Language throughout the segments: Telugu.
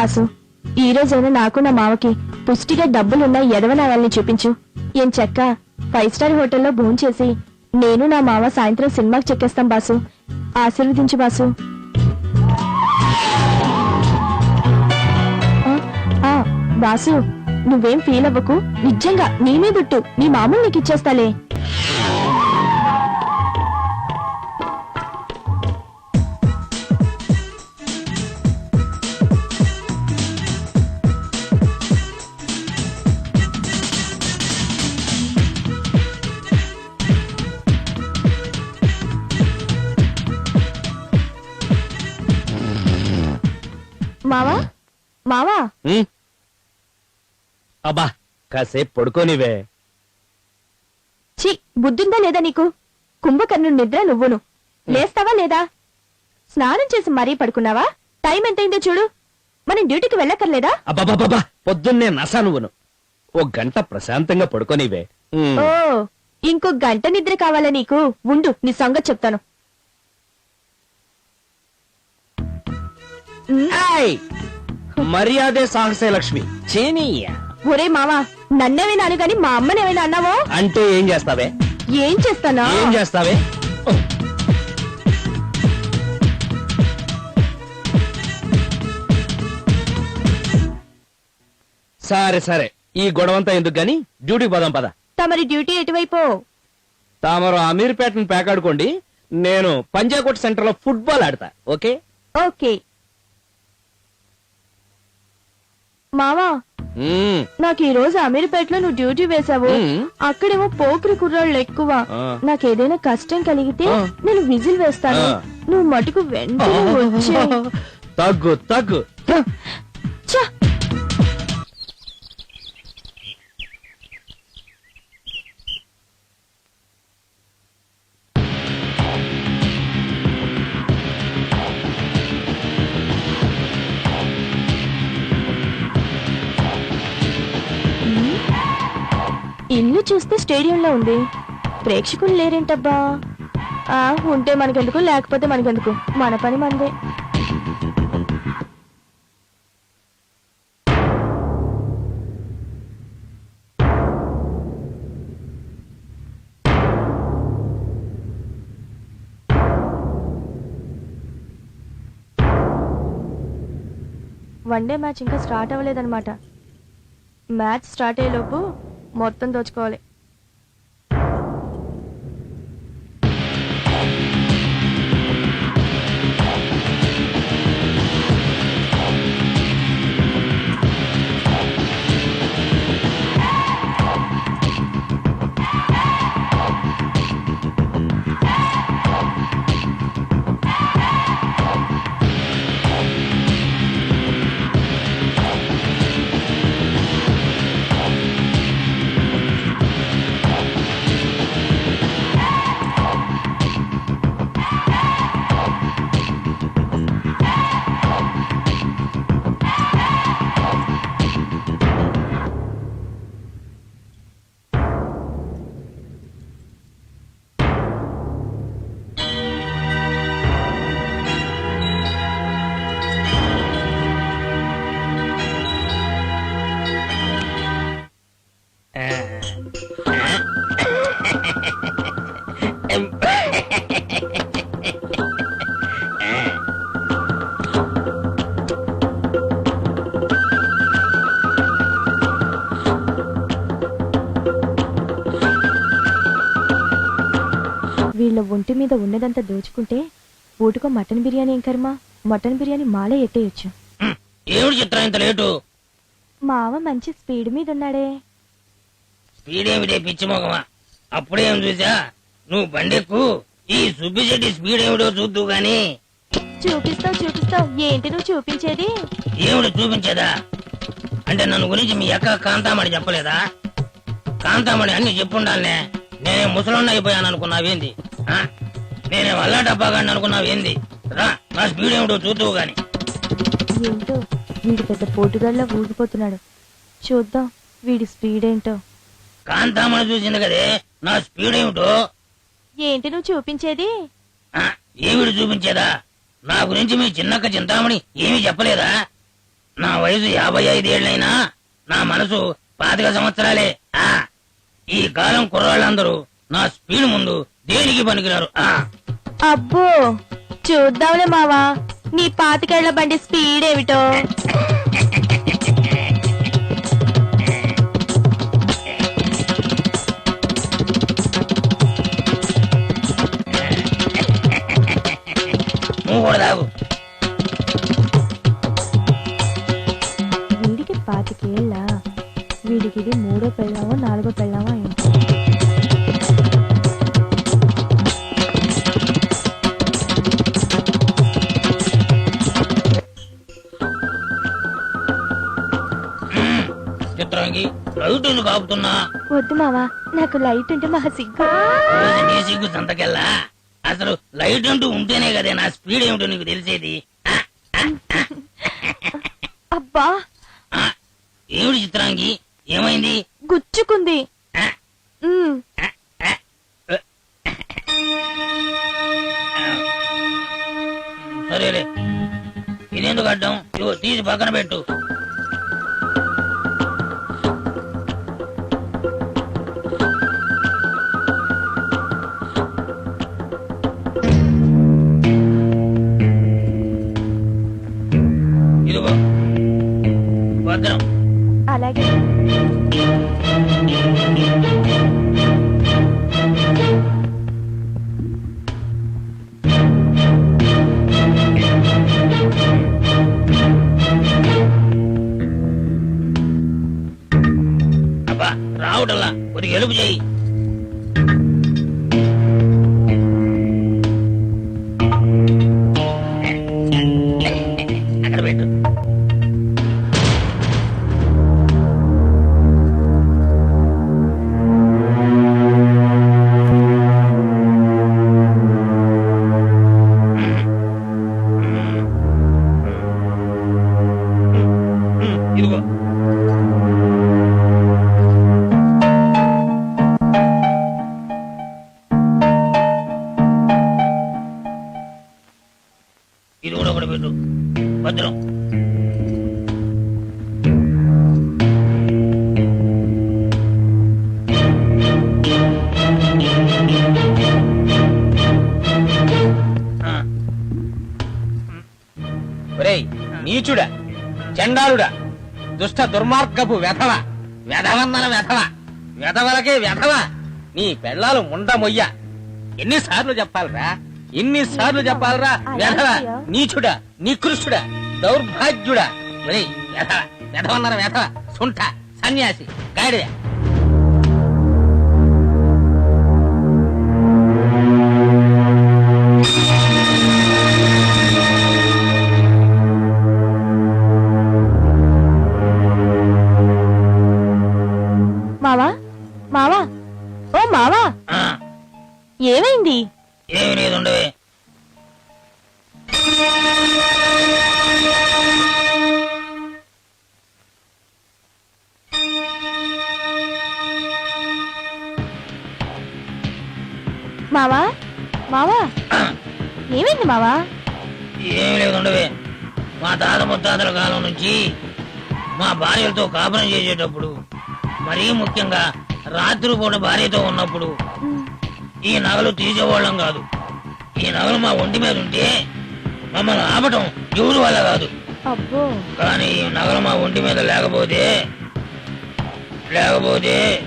బాసు ఈ రోజైనా నాకు నా మావకి పుష్టిగా డబ్బులున్న ఎదవనాయాల్ని చూపించు. ఏం చెక్క? ఫైవ్ స్టార్ హోటల్లో భోంచేసి నేను నా మావ సాయంత్రం సినిమాకి చెక్కేస్తాం బాసు. ఆశీర్వదించు బాసు. ఆ, బాసు నువ్వేం ఫీల్ అవ్వకు? నిజంగా నీ మీదుట్టు నీ మామూలు నీకు ఇచ్చేస్తాలే. మావా? ఉమ్. అబ్బా కాసేపు పడుకోనివే. ఛీ బుద్ధిందా లేదా నీకు? కుంభకర్ణుడి నిద్ర నువ్వును. లేస్తావా లేదా? స్నానం చేసి మరీ పడుకున్నావా? టైం ఎంతైందో చూడు. మనం డ్యూటీకి వెళ్ళక్కర్లేదా? అబ్బాబాబా పొద్దున్నే నసా నువ్వును. ఓ గంట ప్రశాంతంగా పడుకోనివే. ఉమ్. ఓ ఇంకో గంట నిద్ర కావాలా నీకు? ఉండు నీ సంగతి చెప్తాను. ఏయ్! మర్యాదే సాహసే లక్ష్మి. చేనీయ ఒరే మావా నన్నేమైనా గాని మా అమ్మనేమైనా అన్నావో? అంటే ఏం చేస్తావే? ఏం చేస్తానా? ఏం చేస్తావే? సరే సరే. ఈ గొడవంతా ఎందుకు గాని? డ్యూటీకి పోదాం పద. తమరి డ్యూటీ ఎటువైపో? తామరు అమీర్పేటను పేకాడుకోండి. నేను పంజాకోట్ సెంటర్లో ఫుట్బాల్ ఆడతా ఓకే? ఓకే మావా మ్మ్. నాకు ఈ రోజు అమీర్పేటలో నువ్వు డ్యూటీ మ్మ్. అక్కడేమో పోకిరి కుర్రాళ్ళు ఎక్కువ. నాకేదైనా కష్టం కలిగితే. నేను విజిల్ వేస్తాను. నువ్వు మటుకు వెంటనే. తగ్గు తగ్గు చూస్తే స్టేడియంలో ఉంది. ప్రేక్షకులు లేరేంటబ్బా? ఆ ఉంటే మనకెందుకు? లేకపోతే మనకెందుకు? మన పని మనదే వన్డే మ్యాచ్ ఇంకా స్టార్ట్ అవ్వలేదన్నమాట. మ్యాచ్ స్టార్ట్ అయ్యేలోపు మొత్తం దోచుకోవాలి. ఒంటి మీద ఉన్నదంతా దోచుకుంటే పూటకో మటన్ బిర్యానీ ఏం కర్మ? మటన్ బిర్యానీ మాలే ఎట్టేయొచ్చు. చిత్రం ఇంత లేటు? మావ మంచి స్పీడ్ మీద ఉన్నాడే స్పీడ్ ఏమిటే పిచ్చి మొగమా? అప్పుడేం చూసా? నువ్వు బండెక్కు. ఈ సుబ్బిశెట్టి స్పీడ్ ఏమిటో చూద్దు గాని. చూపిస్తావు చూపిస్తావు. ఏంటి నువ్వు చూపించేది? ఏమిటి చూపించేదా? అంటే నన్ను గురించి మీ అక్క కాంతామణి చెప్పలేదా? కాంతామణి అన్ని చెప్పుండాలనే. నేనే అయిపోయాను అనుకున్నావేంది? నేనే వల్ల డబ్బాగాడిని అనుకున్నావేంది రా నా స్పీడ్ ఏమిటో చూద్దువు గాని. ఏంటో వీడు పెద్ద పోటుగాళ్ళ ఊగిపోతున్నాడు. చూద్దాం వీడి స్పీడ్ ఏంటో. కాంతామణి చూసింది కదే నా స్పీడ్ ఏమిటో? ఏంటి నువ్వు చూపించేది? ఆ, ఏమిటి చూపించేదా? నా గురించి మీ చిన్నక్క చింతామణి ఏమీ చెప్పలేదా? నా వయసు యాభై ఐదేళ్ళైనా నా మనసు పాతిక సంవత్సరాలే. ఆ ఈ కాలం కుర్రాళ్ళందరూ నా స్పీడ్ ముందు దేనికి పనికిరారు? అబ్బో చూద్దాంలే మావా. నీ పాతికేళ్ళ బండి స్పీడ్ ఏమిటో? నువ్వు కూడా తాగు. వీడికి పాతికేళ్ళ? వీడికి ఇది మూడో పెళ్ళామో నాలుగో పెళ్ళామో అయింది లైట్ ఎందుకు ఆపుతున్నా వద్దు మావా నాకు లైట్ ఉంటే మహా సిగ్గు. రోజు నీ సిగ్గు సంతకెళ్ళా అసలు లైట్ అంటూ ఉంటేనే కదే నా స్పీడ్ ఏమిటో నీకు తెలిసేది. ఆ, అబ్బా. ఆ, ఏమిటి చిత్రాంగి? ఏమైంది? గుచ్చుకుంది. ఆ, ఉమ్, సరేలే. ఇదెందుకు అడ్డం? ఇగో తీసి పక్కన పెట్టు. అబ్బా రావుటల్లా కొద్దిగా ఎలుపు చేయి. పెట్టు భద్రం. ఒరేయ్ నీచుడా చండాలుడా దుష్ట దుర్మార్గపు వెధవ వెధవన్నల వెధవ వెధవలకే వెధవ నీ పెళ్ళాలు ముండ మొయ్య ఎన్నిసార్లు చెప్పాలరా? ఎన్నిసార్లు చెప్పాలరా? వెధవ నీచుడా? నికృష్టుడా? దౌర్భాగ్యుడా? ఒరేయ్ వెధవ సుంఠ సన్యాసి గాడిద. మావా? మావా? ఓ మావా? ఏమైంది? ఏమీ లేదు ఉండవే? మావా? మావా? ఏమైంది మావా? ఏమీ లేదు ఉండవే? మా తాత ముత్తాతల కాలం నుంచి మా భార్యలతో కాపురం చేసేటప్పుడు మరీ ముఖ్యంగా రాత్రిపూట భార్యతో ఉన్నప్పుడు ఈ నగలు తీసేవాళ్ళం కాదు. ఈ నగలు మా ఒంటి మీద ఉంటే మమ్మల్ని ఆపటం ఎవరి వల్ల కాదు. అబ్బో. కానీ ఈ నగలు మా ఒంటి మీద లేకపోతే లేకపోతే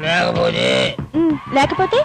లేకపోతే లేకపోతే?